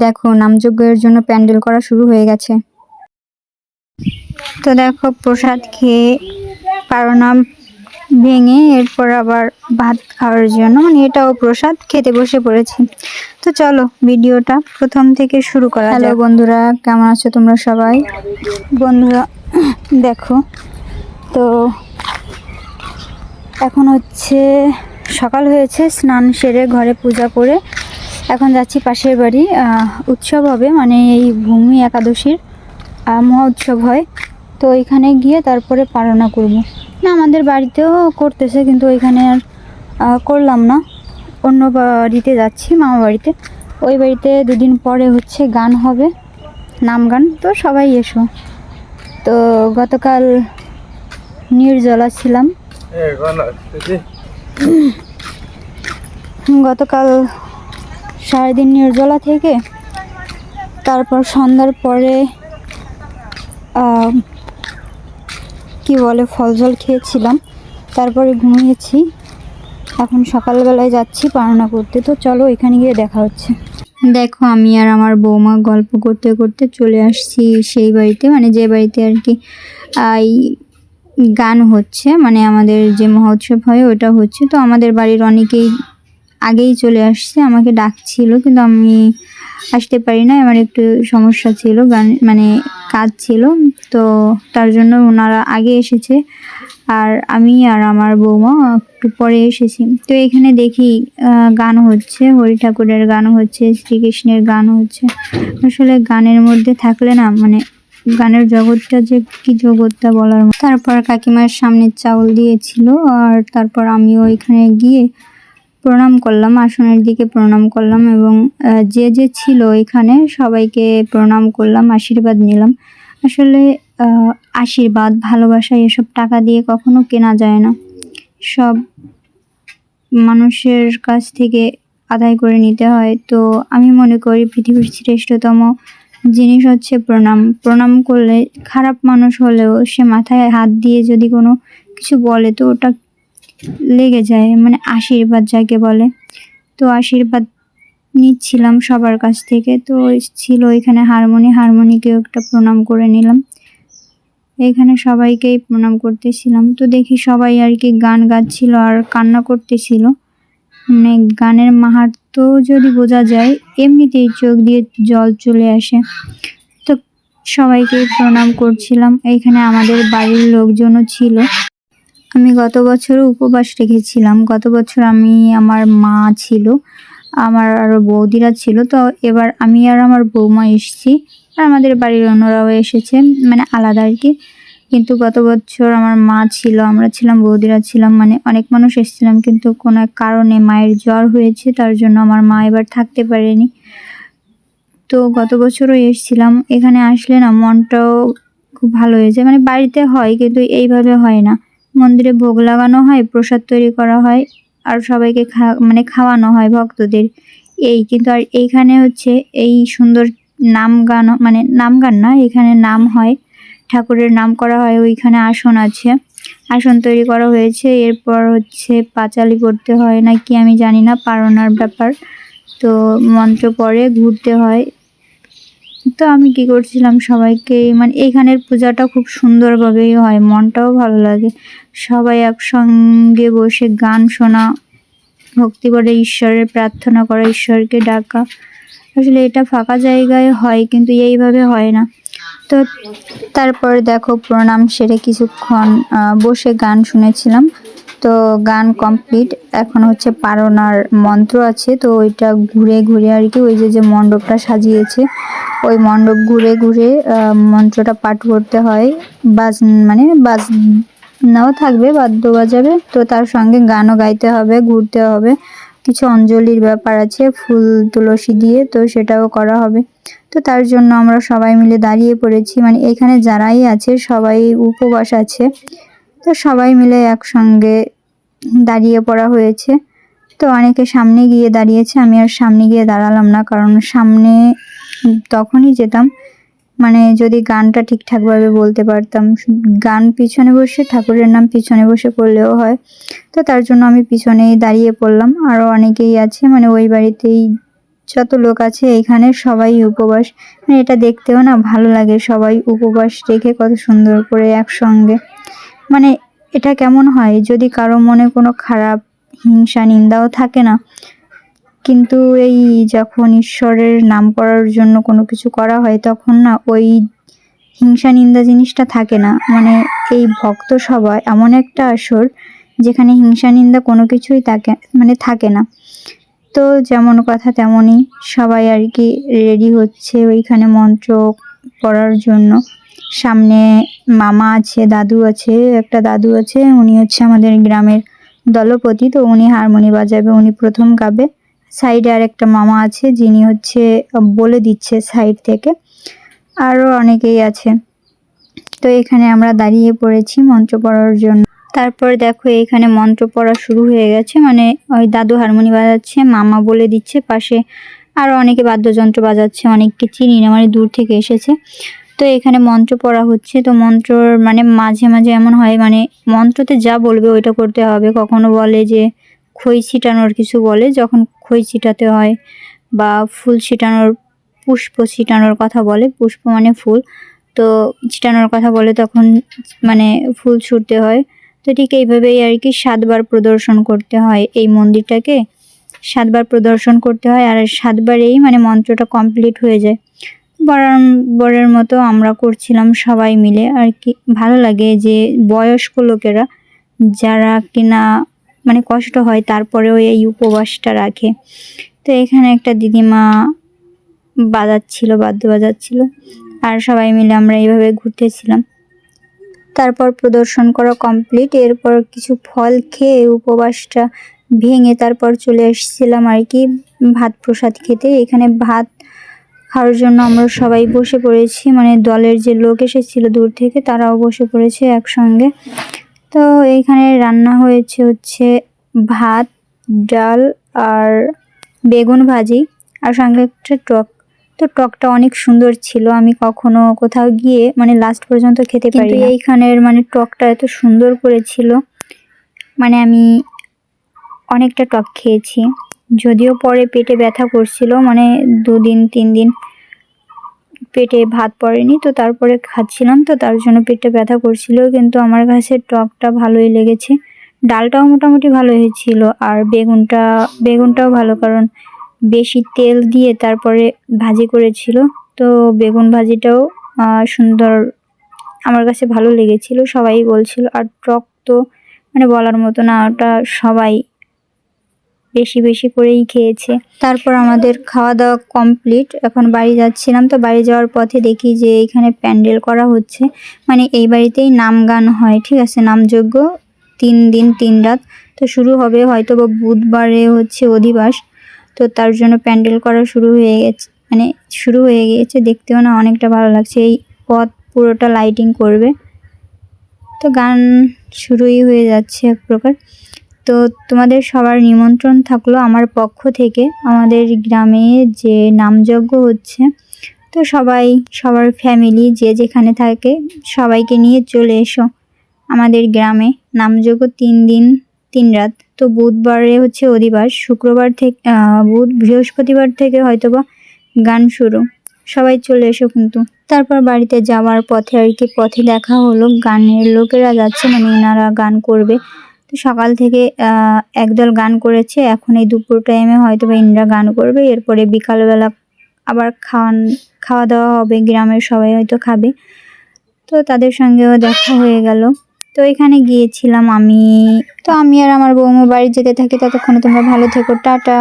দেখো নামযজ্ঞের জন্য প্যান্ডেল করা শুরু হয়ে গেছে। তো দেখো প্রসাদ খেয়ে পারনাম ভেঙে এরপর আবার ভাত খাওয়ার জন্য মানে এটাও প্রসাদ খেতে বসে পড়েছি। তো চলো ভিডিওটা প্রথম থেকে শুরু করা হ্যালো বন্ধুরা কেমন আছো তোমরা সবাই? বন্ধুরা দেখো তো এখন হচ্ছে সকাল হয়েছে স্নান সেরে ঘরে পূজা করে এখন যাচ্ছি পাশের বাড়ি। উৎসব হবে মানে এই ভূমি একাদশীর মহা উৎসব হয়। তো এখানে গিয়ে তারপরে পালনা করব। না আমাদের বাড়িতেও করতেছে কিন্তু ওইখানে আর করলাম না। অন্য বাড়িতে যাচ্ছি মামা বাড়িতে। ওই বাড়িতে দুদিন পরে হচ্ছে গান হবে নাম গান। তো সবাই এসো। তো গতকাল নির্জলা ছিলাম। গতকাল সারাদিন নির্জলা থেকে, তারপর সন্ধ্যার পরে কি বলে ফল জল খেয়েছিলাম, তারপরে ঘুমিয়েছি। এখন সকালবেলায় যাচ্ছি পালনা করতে, তো চলো এখানে গিয়ে দেখা হচ্ছে। দেখো, আমি আর আমার বৌমা গল্প করতে করতে চলে আসছি সেই বাড়িতে মানে যে বাড়িতে আর কি এই গান হচ্ছে মানে আমাদের যে মহোৎসব হয় ওটা হচ্ছে। তো আমাদের বাড়ির অনেকেই আগেই চলে আসছে, আমাকে ডাকছিল কিন্তু আমি আসতে পারি না আমার একটু সমস্যা ছিল, গান মানে কাজ ছিল, তো তার জন্য ওনারা আগে এসেছে, আর আমি আর আমার বৌমা একটু পরে এসেছি তো এখানে দেখি গান হচ্ছে, হরি ঠাকুরের গান হচ্ছে, শ্রীকৃষ্ণের গান হচ্ছে আসলে গানের মধ্যে থাকলে না মানে গানের জগৎটা যে কি জগৎটা বলার। তারপর কাকিমার সামনে চাউল দিয়েছিল, আর তারপর আমিও এখানে গিয়ে প্রণাম করলাম, আসনের দিকে প্রণাম করলাম এবং যে যে ছিল এখানে সবাইকে প্রণাম করলাম, আশীর্বাদ নিলাম। আসলে আশীর্বাদ, ভালোবাসা এসব টাকা দিয়ে কখনো কেনা যায় না। সব মানুষের কাছ থেকে আদায় করে নিতে হয়। তো আমি মনে করি পৃথিবীর শ্রেষ্ঠতম জিনিস হচ্ছে প্রণাম। প্রণাম করলে খারাপ মানুষ হলেও সে মাথায় হাত দিয়ে যদি কোনো কিছু বলে, তো ওটা লেগে যায় মানে আশীর্বাদ যাকে বলে। তো আশীর্বাদ নিচ্ছিলাম সবার কাছ থেকে। তো ছিল এখানে হারমোনি, হারমোনিকেও একটা প্রণাম করে নিলাম। এখানে সবাইকেই প্রণাম করতেছিলাম। তো দেখি সবাই আর কি গান গাচ্ছিল আর কান্না করতেছিল। মানে গানের মাহাত্ম যদি বোঝা যায়, এমনিতেই চোখ দিয়ে জল চলে আসে। তো সবাইকে প্রণাম করছিলাম। এইখানে আমাদের বাড়ির লোকজনও ছিল। আমি গত বছরও উপবাস রেখেছিলাম। গত বছর আমি, আমার মা ছিল, আমার আরও বৌদিরা ছিল, তো এবার আমি আর আমার বৌমা এসেছি। আর আমাদের বাড়ির অন্যরাও এসেছে মানে আলাদা আর কি। কিন্তু গত বছর আমার মা ছিল, আমরা ছিলাম, বৌদিরা ছিলাম মানে অনেক মানুষ এসেছিলাম, কিন্তু কোনো এক কারণে মায়ের জ্বর হয়েছে, তার জন্য আমার মা এবার থাকতে পারেনি। তো গত বছরও এসেছিলাম, এখানে আসলে না মনটাও খুব ভালো হয়েছে মানে বাড়িতে হয়, কিন্তু এইভাবে হয় না। মন্দিরে ভোগ লাগানো হয়, প্রসাদ তৈরি করা হয় আর সবাইকে খা মানে খাওয়ানো হয় ভক্তদের। এই কিন্তু আর এইখানে হচ্ছে এই সুন্দর নাম গান মানে নাম গান না, এখানে নাম হয়, ঠাকুরের নাম করা হয়, ওইখানে আসন আছে। আসন তৈরি করা হয়েছে, এরপর হচ্ছে পাঁচালি করতে হয় নাকি আমি জানি না, পারনার ব্যাপার। তো মন্ত্র পরে ঘুরতে হয় তো আমি কি করছিলাম সবাইকে মানে এখানের পূজাটা খুব সুন্দরভাবেই হয়, মনটাও ভালো লাগে। সবাই একসঙ্গে বসে গান শোনা, ভক্তি করে ঈশ্বরের প্রার্থনা করা, ঈশ্বরকে ডাকা। আসলে এটা ফাঁকা জায়গায় হয়, কিন্তু এইভাবে হয় না। তো তারপর দেখো প্রণাম সেরে কিছুক্ষণ বসে গান শুনেছিলাম। তো গান কমপ্লিট, এখন হচ্ছে পারনার মন্ত্র আছে, তো ওইটা ঘুরে ঘুরে আর কি, ওই যে যে মণ্ডপটা সাজিয়েছে ওই মণ্ডপ ঘুরে ঘুরে মন্ত্রটা পাঠ করতে হয়। বাজ মানে বাজ নাও থাকবে, বাদ্য বাজাবে। তো তার সঙ্গে গানও গাইতে হবে, ঘুরতে হবে। কিছু অঞ্জলির ব্যাপার আছে, ফুল, তুলসী দিয়ে, তো সেটাও করা হবে। তো তার জন্য আমরা সবাই মিলে দাঁড়িয়ে পড়েছি। মানে এখানে যারাই আছে, সবাই উপবাস আছে। তো সবাই মিলে একসঙ্গে দাঁড়িয়ে পড়া হয়েছে। তো অনেকে সামনে গিয়ে দাঁড়িয়েছে, আমি আর সামনে গিয়ে দাঁড়ালাম না, কারণ সামনে তখনই যেতাম। মানে যদি গানটা ঠিকঠাকভাবে বলতে পারতাম, গান পিছনে বসে, ঠাকুরের নাম পিছনে বসে পড়লেও হয়। তো তার জন্য আমি পিছনেই দাঁড়িয়ে পড়লাম। আরও অনেকেই আছে মানে ওই বাড়িতেই যত লোক আছে, এখানে সবাই উপবাস। মানে এটা দেখতেও না ভালো লাগে সবাই উপবাস রেখে কত সুন্দর করে একসঙ্গে। মানে এটা কেমন হয়, যদি কারও মনে কোনো খারাপ হিংসা, নিন্দাও থাকে না কিন্তু এই যখন ঈশ্বরের নাম করার জন্য কোনো কিছু করা হয়, তখন না ওই হিংসা নিন্দা জিনিসটা থাকে না। মানে এই ভক্ত সভা এমন একটা আসর যেখানে হিংসা নিন্দা কোনো কিছুই থাকে মানে থাকে না। তো যেমন কথা তেমনই সবাই আর কি রেডি হচ্ছে ওইখানে মন্ত্র পড়ার জন্য। সামনে মামা আছে, দাদু আছে, একটা দাদু আছে, উনি হচ্ছে আমাদের গ্রামের দলপতি। তো উনি হারমোনি বাজাবে, উনি প্রথম গাবে। সাইডে আর একটা মামা আছে, যিনি হচ্ছে বলে দিচ্ছে সাইড থেকে। আরও অনেকেই আছে। তো এখানে আমরা দাঁড়িয়ে পড়েছি মন্ত্র পড়ার জন্য। তারপর দেখো, এখানে মন্ত্র পড়া শুরু হয়ে গেছে। মানে ওই দাদু হারমোনি বাজাচ্ছে, মামা বলে দিচ্ছে। পাশে আরও অনেকে বাদ্যযন্ত্র বাজাচ্ছে, অনেককে চিনি না মানে দূর থেকে এসেছে। তো এখানে মন্ত্র পড়া হচ্ছে। তো মন্ত্রর মানে মাঝে মাঝে এমন হয় মানে মন্ত্রতে যা বলবে ওইটা করতে হবে। কখনো বলে যে খই ছিটানোর কিছু বলে, যখন খই ছিটাতে হয় বা ফুল ছিটানোর, পুষ্প ছিটানোর কথা বলে, পুষ্প মানে ফুল, তো ছিটানোর কথা বলে তখন মানে ফুল ছুটতে হয়। তো ঠিক এইভাবেই আর কি সাতবার প্রদর্শন করতে হয় এই মন্দিরটাকে। সাতবার প্রদর্শন করতে হয় আর সাতবারেই মানে মন্ত্রটা কমপ্লিট হয়ে যায়। বরাবরের মতো আমরা করছিলাম সবাই মিলে। আর কি ভালো লাগে যে বয়স্ক লোকেরা যারা কিনা মানে কষ্ট হয়, তারপরেও এই উপবাসটা রাখে। তো এখানে একটা দিদিমা বাজাচ্ছিল, বাদ্য বাজাচ্ছিল, আর সবাই মিলে আমরা এইভাবে ঘুরতেছিলাম। তারপর প্রদর্শন করা কমপ্লিট, এরপর কিছু ফল খেয়ে উপবাসটা ভেঙে তারপর চলে এসেছিলাম আর কি ভাত প্রসাদ খেতে। এখানে ভাত খাওয়ার জন্য আমরা সবাই বসে পড়েছি মানে দলের যে লোক এসেছিল দূর থেকে, তারাও বসে পড়েছে একসঙ্গে। তো এইখানে রান্না হয়েছে হচ্ছে ভাত ডাল আর বেগুন ভাজি আর সঙ্গে একটা টক। তো টকটা অনেক সুন্দর ছিল আমি কখনো কোথাও গিয়ে মানে লাস্ট পর্যন্ত খেতে পারি এইখানের মানে টকটা এত সুন্দর করেছিল মানে আমি অনেকটা টক খেয়েছি। যদিও পরে পেটে ব্যথা করছিল মানে দুদিন তিন দিন পেটে ভাত পড়েনি, তো তারপরে খাচ্ছিলাম, তো তার জন্য পেটটা ব্যথা করছিল, কিন্তু আমার কাছে টকটা ভালোই লেগেছে। ডালটাও মোটামুটি ভালো হয়েছিল, আর বেগুনটা, বেগুনটাও ভালো, কারণ বেশি তেল দিয়ে তারপরে ভাজি করেছিল, তো বেগুন ভাজিটাও সুন্দর আমার কাছে ভালো লেগেছিল, সবাই বলছিল, আর টক তো মানে বলার মতো না, ওটা সবাই বেশি বেশি করেই খেয়েছে। তারপর আমাদের খাওয়া দাওয়া কমপ্লিট এখন বাড়ি যাচ্ছিলাম তো বাড়ি যাওয়ার পথে দেখি যে এখানে প্যান্ডেল করা হচ্ছে। মানে এই বাড়িতেই নাম গান হয়, ঠিক আছে? নামযজ্ঞ, তিন দিন, তিন রাত। তো শুরু হবে হয়তো বা বুধবারে হচ্ছে অধিবাস। তো তার জন্য প্যান্ডেল করা শুরু হয়ে গেছে। মানে শুরু হয়ে গিয়েছে দেখতেও না অনেকটা ভালো লাগছে। এই পথ পুরোটা লাইটিং করবে। তো গান শুরুই হয়ে যাচ্ছে এক প্রকার। তো তোমাদের সবার নিমন্ত্রণ থাকল আমার পক্ষ থেকে। আমাদের গ্রামে যে নামযজ্ঞ হচ্ছে, তো সবাই, সবার ফ্যামিলি যে যেখানে থাকে, সবাইকে নিয়ে চলে এসো। আমাদের গ্রামে নামযজ্ঞ তিন দিন, তিন রাত। তো বুধবারে হচ্ছে অধিবাস শুক্রবার থেকে বুধ, বৃহস্পতিবার থেকে হয়তোবা গান শুরু। সবাই চলে এসো কিন্তু। তারপর বাড়িতে যাওয়ার পথে আর কি পথে দেখা হলো। গানের লোকেরা যাচ্ছে মানে এনারা গান করবে। তো সকাল থেকে একদল গান করেছে। এখন এই দুপুর টাইমে হয়তো বা ইন্দ্রা গান করবে। এরপরে বিকালবেলা আবার খাওয়ান খাওয়া দাওয়া হবে। গ্রামের সবাই হয়তো খাবে। তো তাদের সঙ্গেও দেখা হয়ে গেল। তো এখানে গিয়েছিলাম আমি। তো আমি আর আমার বৌমা বাড়ি যেতে থাকি। ততক্ষণে তোমরা ভালো থেকো। টাটা।